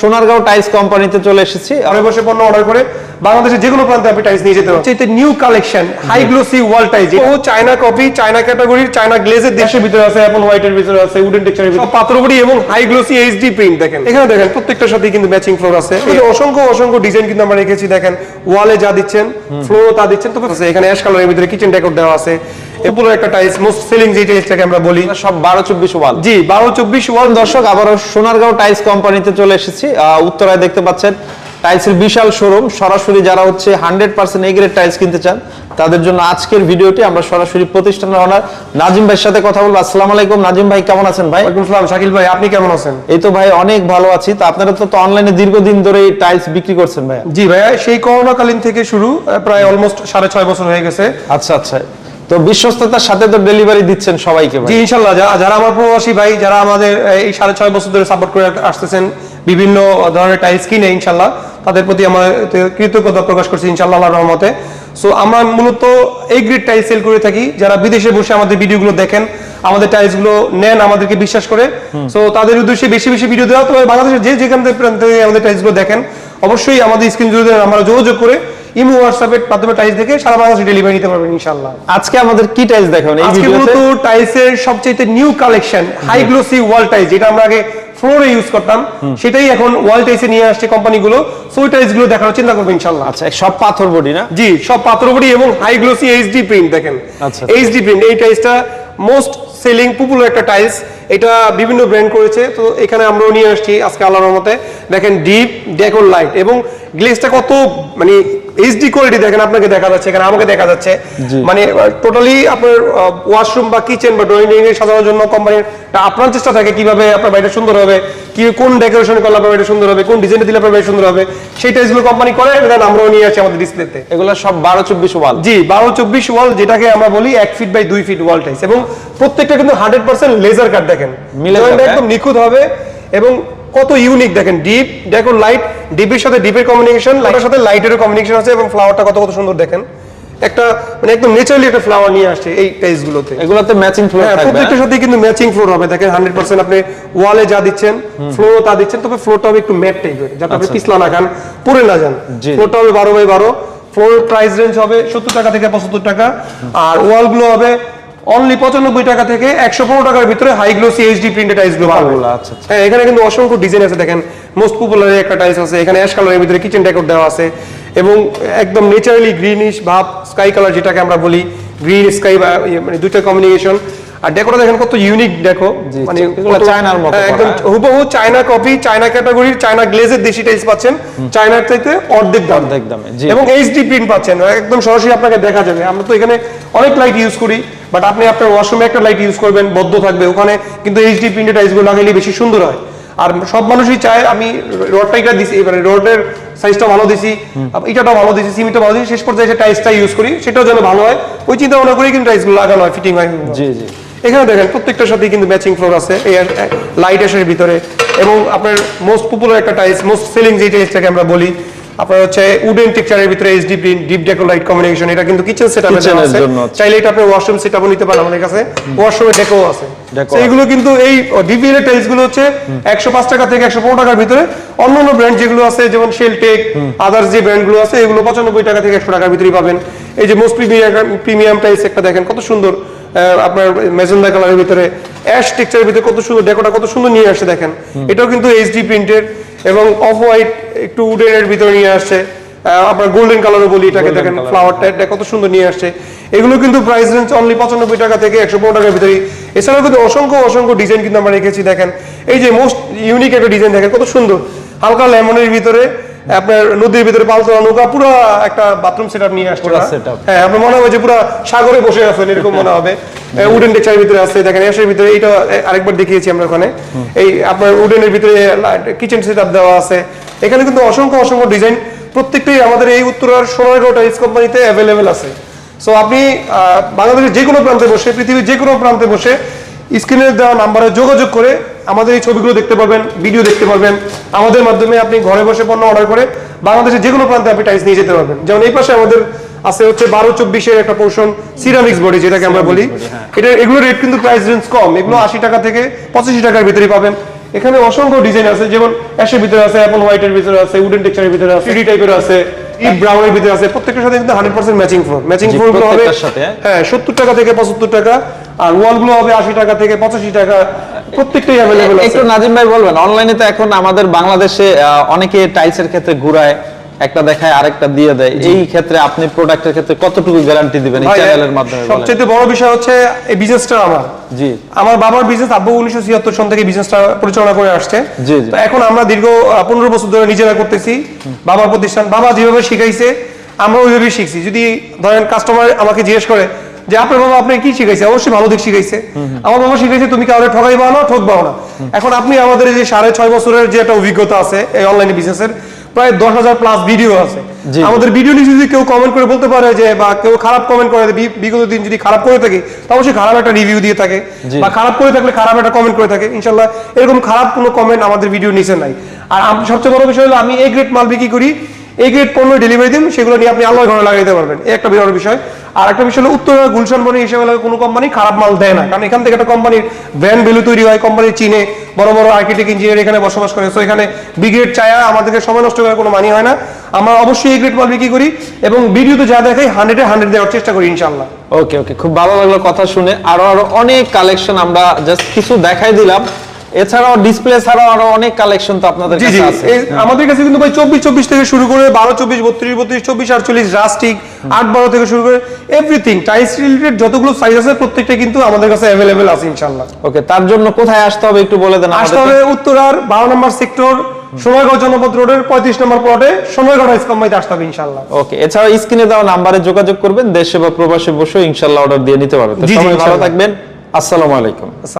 Sonargaon tiles কোম্পানিতে চলে এসেছি। ঘরে বসে পণ্য অর্ডার করে বাংলাদেশের যে কোনো প্রান্তে আপনি টাইলস নিয়ে যেতে পারবেন। এটা new collection high glossy wall tiles ও চায়না কপি চায়না ক্যাটাগরির চায়না গ্লেজের দেশের ভিতরে আছে অ্যাপল হোয়াইটের ভিতরে আছে উডেন টেক্সচারের ভিতরে পাথরবড়ি এবং হাই গ্লোসি এইচডি প্রিন্ট দেখেন। এখানে দেখেন প্রত্যেকটার সাথে কিন্তু ম্যাচিং ফ্লোর আছে। অসংখ্য অসংখ্য ডিজাইন কিন্তু আমরা রেখেছি দেখেন ওয়ালে যা দিচ্ছেন ফ্লোরও তা দিচ্ছেন তবে এখানে অ্যাশ কালারের ভিতরে কিচেন ডেকোর দেওয়া আছে। এগুলো একটা টাইলস মোস্ট সেলিং যে টাইলসটাকে আমরা বলি সব বারো চব্বিশ ওয়াল জি বারো চব্বিশ ওয়াল দর্শক আবারও সোনারগাঁও টাইলস কোম্পানিতে চলে এসেছি। আহ, উত্তরায় দেখতে পাচ্ছেন টাইলসের বিশাল শোরুম। সরাসরি যারা হচ্ছে হান্ড্রেড পার্সেন্ট এগ্রেড টাইলস কিনতে চান তাদের জন্য আজকের ভিডিওটি আমরা সরাসরি প্রতিষ্ঠানের ওনার নাজিম ভাইয়ের সাথে কথা বলব। আসসালামু আলাইকুম নাজিম ভাই কেমন আছেন ভাই? ওয়ালাইকুম সালাম শাকিল ভাই আপনি কেমন আছেন? এই তো ভাই অনেক ভালো আছি। তো আপনারা তো অনলাইনে দীর্ঘদিন ধরে টাইলস বিক্রি করছেন ভাই জি ভাইয়া সেই করোনাকালীন থেকে শুরু প্রায় অলমোস্ট সাড়ে ছয় বছর হয়ে গেছে। আচ্ছা আচ্ছা। তো বিশ্বস্ততার সাথে তো ডেলিভারি দিচ্ছেন সবাইকে ভাই। জি ইনশাল্লাহ যারা আমার প্রবাসী ভাই যারা আমাদের এই সাড়ে ছয় বছর ধরে সাপোর্ট করে আসতেছেন বিভিন্ন ধরনের টাইলস কিনে ইনশাল্লাহ তাদের প্রতি আমার কৃতজ্ঞতা প্রকাশ করছি ইনশাল্লাহ আল্লাহর রহমতে। সো আমরা মূলত এই গ্রিড টাইলস সেল করে থাকি। যারা বিদেশে বসে আমাদের ভিডিওগুলো দেখেন আমাদের টাইলসগুলো নেন আমাদেরকে বিশ্বাস করে। সো তাদের উদ্দেশ্যে বেশি বেশি ভিডিও দেওয়া। তবে বাংলাদেশের যে যেখান থেকে প্রান্ত থেকে আমাদের টাইলসগুলো দেখেন অবশ্যই আমাদের স্ক্রিন জুড়ে আমরা যোগাযোগ করে ইমো হোয়াটসঅ্যাপের মাধ্যমে টাইলস দেখে সারা বাংলাদেশে ডেলিভারি নিতে পারবেন ইনশাল্লাহ আজকে আমাদের কি টাইলস দেখাবেন এই ভিডিওতে আজকে মূলত টাইলসের সবচেয়ে new collection high glossy wall tiles যেটা আমরা আগে ফ্লোরে ইউজ করতাম সেটাই এখন ওয়াল টাইসে নিয়ে আসছে কোম্পানিগুলো। সো ওই টাইলসগুলো দেখানোর চিন্তা করব ইনশাল্লাহ। আচ্ছা সব পাথর বডি না? জি সব পাথর বডি এবং হাই গ্লোসি এইচডি প্রিন্ট দেখেন। আচ্ছা। এইচডি প্রিন্ট এই টাইলসটা মোস্ট সেলিং পপুলার একটা টাইলস। এটা বিভিন্ন ব্র্যান্ড করেছে তো এখানে আমরাও নিয়ে আসছি আজকে আল্লাহর রহমতে। দেখেন ডিপ ডেকোর লাইট এবং গ্লেজটা কত মানে এইচডি কোয়ালিটি দেখেন আপনাকে দেখা যাচ্ছে এখানে আমাকে দেখা যাচ্ছে। মানে টোটালি আপনার ওয়াশরুম বা কিচেন বা ড্রয়িং রুম সাজানোর জন্য কোম্পানির আপনার চেষ্টা থাকে কীভাবে আপনার বাড়িটা সুন্দর হবে কি কোন ডেকোরেশন করলে আপনার বাড়িটা সুন্দর হবে কোন ডিজাইন দিলে আপনার বাড়ি সুন্দর হবে সেই টাইলসগুলো কোম্পানি করে দেন আমরাও নিয়ে আসি আমাদের ডিসপ্লেতে এগুলো সব বারো চব্বিশ ওয়াল জি বারো চব্বিশ ওয়াল যেটাকে আমরা বলি এক ফিট বাই দুই ফিট ওয়াল টাইস এবং প্রত্যেকটা কিন্তু হান্ড্রেড পার্সেন্ট লেজার কাট দেখেন। Joint যাবে, একদম নিখুঁত হবে এবং কত ইউনিক দেখেন ডিপ দেখুন লাইট ডিপের সাথে ডিপের কমিউনিকেশন লাইটের সাথে লাইটেরও কমিউনিকেশন আছে এবং ফ্লাওয়ারটা কত কত সুন্দর দেখেন। একটা মানে একদম ন্যাচারালি একটা ফ্লাওয়ার নিয়ে আসছে এই টাইলস গুলোতে। এগুলোতে ম্যাচিং ফ্লোর হ্যাঁ থাকবে প্রত্যেকটার সাথে কিন্তু ম্যাচিং ফ্লোর হবে দেখেন হান্ড্রেড পার্সেন্ট আপনি ওয়ালে যা দিচ্ছেন ফ্লোরও তা দিচ্ছেন তবে ফ্লোরটা হবে একটু ম্যাট টাইপের যাতে আপনি আচ্ছা। পিছলা না খান পরে না যান। ফ্লোরটা হবে বারো বাই বারো ফ্লোর প্রাইস রেঞ্জ হবে সত্তর টাকা থেকে পঁচাত্তর টাকা আর ওয়ালগুলো হবে অনলি পঁচানব্বই টাকা থেকে একশো পনেরো টাকার ভিতরে হাই গ্লোসি এইচডি প্রিন্টেড টাইলসগুলো পাবেন আচ্ছা, আচ্ছা। হ্যাঁ এখানে কিন্তু অসংখ্য ডিজাইন আছে দেখেন মোস্ট পপুলার একটা টাইলস আছে এখানে অ্যাশ কালারের ভিতরে কিচেন ডেকোর দেওয়া আছে এবং একদম নেচারালি গ্রিনিশ ভাব স্কাই কালার যেটাকে আমরা বলি গ্রিন স্কাই বা ইয়ে মানে দুইটা কম্বিনেশন আর ডেকোটা দেখেন কত ইউনিক দেখো। মানে চায়নার মতো হ্যাঁ, একদম হুবহু চায়না কপি চায়না ক্যাটাগরির চায়না গ্লেজের দেশি টাইলস পাচ্ছেন। চায়নার চাইতে অর্ধেক দাম। অর্ধেক দামে, এবং এইচডি প্রিন্ট পাচ্ছেন। একদম সরাসরি আপনাকে দেখা যাবে। আমরা তো এখানে অনেক লাইট ইউজ করি বাট আপনি আপনার ওয়াশরুমে একটা লাইট ইউজ করবেন বদ্ধ থাকবে। ওখানে কিন্তু এইচডি প্রিন্টেড টাইলসগুলো লাগাইলে বেশি সুন্দর হয়। আর সব মানুষই চায় আমি রডটা এটা দিছি এবারে রডের সাইজটা ভালো দিছি ইটাটাও ভালো দিছি সিমিটা ভালো দিছি শেষ পর্যায়ে যে টাইলসটা ইউজ করি সেটাও যেন ভালো হয়। ওই চিন্তা ভাবনা করেই কিন্তু টাইলসগুলো লাগানো হয় ফিটিং হয়। জি জি। এখানে দেখেন প্রত্যেকটার সাথে কিন্তু ম্যাচিং ফ্লোর আছে লাইট এসের ভিতরে। এবং আপনার মোস্ট পপুলার একটা টাইলস মোস্ট সেলিং যে টাইলসটাকে আমরা বলি আপনার হচ্ছে উডেন টেক্সচারের ভিতরে HD print deep deco light combination এটা কিন্তু কিচেন সেটআপে দেওয়া আছে। চাইলে এটা আপনি ওয়াশরুম সেটআপও নিতে পারেন আমাদের কাছে। ওয়াশরুমে ডেকো আছে। এইগুলো কিন্তু এই ডিপিএল এর টাইলসগুলো হচ্ছে একশো পাঁচ টাকা থেকে একশো পনেরো টাকার ভিতরে। অন্য অন্য ব্র্যান্ড যেগুলো আছে যেমন শেলটেক আদার্স যে ব্র্যান্ডগুলো আছে এগুলো পঁচানব্বই টাকা থেকে একশো টাকার ভিতরেই পাবেন। এই যে মোস্ট প্রিমিয়াম প্রিমিয়াম টাইলস একটা দেখেন কত সুন্দর। আপনার মেজেন্ডা কালারের ভিতরে অ্যাশ টেক্সচারের ভিতরে কত সুন্দর ডেকোটা কত সুন্দর নিয়ে আসছে দেখেন। এটাও কিন্তু এইচডি প্রিন্টের এবং অফ হোয়াইট একটু উডেনের ভিতরে নিয়ে আসছে। আপনার গোল্ডেন কালারও বলি এটাকে দেখেন ফ্লাওয়ারটা এটা কত সুন্দর নিয়ে আসছে। এগুলো কিন্তু প্রাইস রেঞ্জ অনলি পঁচানব্বই টাকা থেকে একশো পনেরো টাকার ভিতরে এছাড়াও কিন্তু অসংখ্য অসংখ্য ডিজাইন কিন্তু আমরা রেখেছি দেখেন। এই যে মোস্ট ইউনিক একটা ডিজাইন দেখেন কত সুন্দর। হালকা লেমনের ভিতরে আপনার নদীর ভিতরে পালতোলা নৌকা পুরো একটা বাথরুম সেট নিয়ে আসছে। হ্যাঁ আপনার মনে হবে যে পুরো সাগরে বসে আছেন এরকম মনে হবে। উডেন ভিতরে আছে দেখেন এসের ভিতরে এইটা আরেকবার দেখিয়েছি আমরা ওখানে। এই আপনার উডেনের ভিতরে কিচেন সেট দেওয়া আছে। এখানে কিন্তু অসংখ্য অসংখ্য ডিজাইন প্রত্যেকটাই আমাদের এই উত্তরার সোনারগাঁও টাইলস কোম্পানিতে অ্যাভেলেবেল আছে। সো আপনি বাংলাদেশের যে কোনো প্রান্তে বসে পৃথিবীর যে কোনো প্রান্তে বসে স্ক্রিনে দেওয়া নাম্বারে যোগাযোগ করে আমাদের এই ছবিগুলো দেখতে পারবেন ভিডিও দেখতে পারবেন। আমাদের মাধ্যমে আপনি ঘরে বসে পণ্য অর্ডার করে বাংলাদেশের যে কোনো প্রান্তে আপনি টাইলস নিয়ে যেতে পারবেন। যেমন এই পাশে আমাদের আছে হচ্ছে বারো চব্বিশের একটা পোর্শন সিরামিক্স বডি যেটাকে আমরা বলি। এটা এগুলো রেট কিন্তু প্রাইস রেঞ্জ কম। এগুলো আশি টাকা থেকে পঁচাশি টাকার ভিতরে পাবেন। এখানে অসংখ্য ডিজাইন আছে যেমন অ্যাশের ভিতরে আছে অ্যাপল হোয়াইটের ভিতরে আছে উডেন টেক্সচারের ভিতরে আছে থ্রি টাইপের আছে ডিপ ব্রাউনের ভিতরে আছে। প্রত্যেকটার সাথে কিন্তু hundred percent matching floor matching ফ্লোরগুলো হবে সাথে, হ্যাঁ? হ্যাঁ সত্তর টাকা থেকে পঁচাত্তর টাকা আর ওয়ালগুলো হবে আশি টাকা থেকে পঁচাশি টাকা। প্রত্যেকটাই অ্যাভেলেবেল আছে। একটু নাজিম ভাই বলবেন অনলাইনে তো এখন আমাদের বাংলাদেশে অনেকে টাইলসের ক্ষেত্রে ঘুরায় একটা দেখায় আরেকটা দিয়ে দেয়। এই ক্ষেত্রে আপনি প্রোডাক্টের ক্ষেত্রে কতটুকু গ্যারান্টি দিবেন এই চ্যানেলের মাধ্যমে সবচেয়ে বড় বিষয় হচ্ছে এই বিজনেসটা আমার। জি। আমার বাবার বিজনেস আব্বু উনিশশো ছিয়াত্তর সন থেকে বিজনেসটা পরিচালনা করে আসছে। তো এখন আমরা দীর্ঘ পনেরো বছর ধরে নিজেরা করতেছি বাবার প্রতিষ্ঠান। বাবা যেভাবে শিখাইছে আমরা ওইভাবেই শিখছি। যদি ধরেন কাস্টমার আমাকে জিজ্ঞেস করে যে আপনার বাবা আপনি কি শিখাইছে? অবশ্যই ভালো দিক শিখাইছে। আমার বাবা শিখাইছে তুমি কাউকে ঠকাইবাও না ঠকবাও না। এখন আপনি আমাদের যে সাড়ে ছয় বছরের যে একটা অভিজ্ঞতা আছে এই অনলাইন বিজনেসের প্রায় দশ হাজার প্লাস ভিডিও আছে। আমাদের ভিডিও নিয়ে যদি কেউ কমেন্ট করে বলতে পারে যে বা কেউ খারাপ কমেন্ট করে বিগত দিন যদি খারাপ করে থাকে তো অবশ্যই খারাপ একটা রিভিউ দিয়ে থাকে বা খারাপ করে থাকলে খারাপ একটা কমেন্ট করে থাকে। ইনশাল্লাহ এরকম খারাপ কোনো কমেন্ট আমাদের ভিডিও নিচে নাই। আর সবচেয়ে বড় বিষয় হলো আমি এ গ্রেড মাল বিক্রি করি এ গ্রেড পণ্য ডেলিভারি দিন, সেগুলো নিয়ে আপনি আল্লাহ ঘরে লাগাইতে পারবেন। এই একটা বিরাট বিষয়। আর একটা বিষয় হলো, উত্তর গুলশান বনি হিসেবে কোনো কোম্পানি খারাপ মাল দেয় না। কারণ এখান থেকে একটা কোম্পানির ব্র্যান্ড ভ্যালু তৈরি হয় কোম্পানি চীনে বড় বড় আর্কিটেক্ট ইঞ্জিনিয়ার এখানে বসবাস করে। সো এখানে বি গ্রেড চায়া আমাদেরকে সময় নষ্ট করার কোনো মানি হয় না। আমরা অবশ্যই এ গ্রেড মাল বিক্রি করি এবং ভিডিওতে যা দেখাই হান্ড্রেডে হান্ড্রেড দেওয়ার চেষ্টা করি ইনশাল্লাহ ওকে ওকে খুব ভালো লাগল কথা শুনে। আরও আরও অনেক কালেকশন আমরা জাস্ট কিছু দেখাই দিলাম। এছাড়াও ডিসপ্লে ছাড়াও আরও অনেক কালেকশন তো আপনাদের কাছে আছে। আমাদের কাছে কিন্তু ভাই চব্বিশ চব্বিশ থেকে শুরু করে বারো চব্বিশ বত্রিশ বত্রিশ চব্বিশ আটচল্লিশ রাস্টিক আট বারো থেকে শুরু করে এভরিথিং টাইলস রিলেটেড যতগুলো সাইজ আছে প্রত্যেকটা কিন্তু আমাদের কাছে আছে ইনশাল্লাহ ওকে তার জন্য কোথায় আসতে হবে একটু বলে দেন আসতে হবে উত্তরার বারো নম্বর সেক্টর সোনারগাঁও জনপদ রোডের পঁয়ত্রিশ নম্বর প্লটে সোনারগাঁও টাইলস কোম্পানিতে আসতে হবে ইনশাল্লাহ ওকে এছাড়া স্ক্রিনে দেওয়া নাম্বারে যোগাযোগ করবেন দেশে বা প্রবাসে বসে ইনশাল্লাহ অর্ডার দিয়ে নিতে পারবেন। ভালো থাকবেন আসসালামু আলাইকুম।